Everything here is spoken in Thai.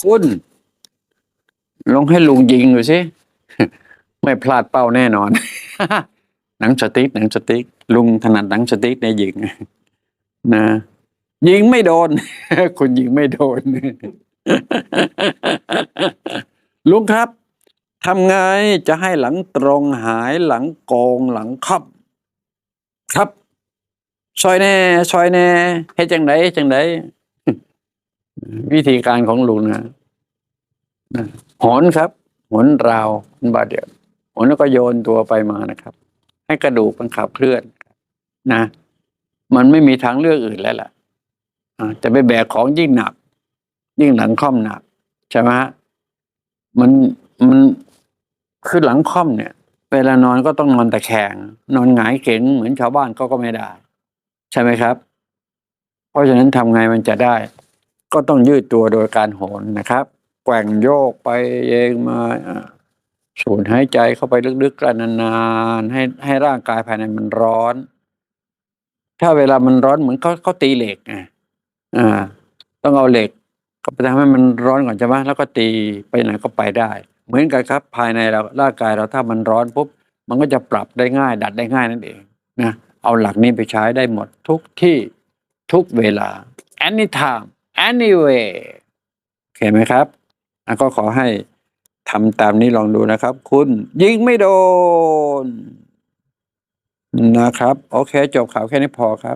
คุณลองให้ลุงยิงดูสิ ไม่พลาดเป้าแน่นอน หนังสติ๊กหนังสติ๊กลุงถนัดหนังสติ๊กในยิงนะ ยิงไม่โดน คุณยิงไม่โดน ลุงครับทำไงจะให้หลังตรงหายหลังโกงหลังคับ ครับซอยแน่ซอยแน่ให้จังไดจังได วิธีการของลุงนะหอนครับ หนราวเป็นบาดเดียวหนแล้วก็โยนตัวไปมานะครับ ให้กระดูกมันขับเคลื่อนนะ มันไม่มีทางเลือกอื่นแล้วล่ะจะไปแบกของยิ่งหนัก ยิ่งหลังค่อมหนักใช่ไหมฮะมันมันคือหลังค่อมเนี่ย เวลานอนก็ต้องนอนตะแคง นอนหงายเก๋งเหมือนชาวบ้านก็ก็ไม่ได้ ใช่ไหมครับ เพราะฉะนั้นทำไงมันจะได้ ก็ต้องยืดตัวโดยการโหนนะครับ แกว่งโยกไปเองมาสูดหายใจเข้าไปลึกๆกันนานๆให้ให้ร่างกายภายในมันร้อน ถ้าเวลามันร้อนเหมือนเขาเขาตีเหล็กไงอ่า ต้องเอาเหล็กก็ไปทำให้มันร้อนก่อนใช่ไหมแล้วก็ตีไปไหนก็ไปได้ เหมือนกันครับ ภายในเราร่างกายเราถ้ามันร้อนปุ๊บมันก็จะปรับได้ง่าย ดัดได้ง่ายนั่นเองนะเอาหลักนี้ไปใช้ได้หมดทุกที่ทุกเวลา anytime anyway โอเคไหมครับก็ขอให้ทำตามนี้ลองดูนะครับ คุณยิงไม่โดน นะครับ โอเค จบข่าวแค่นี้พอครับ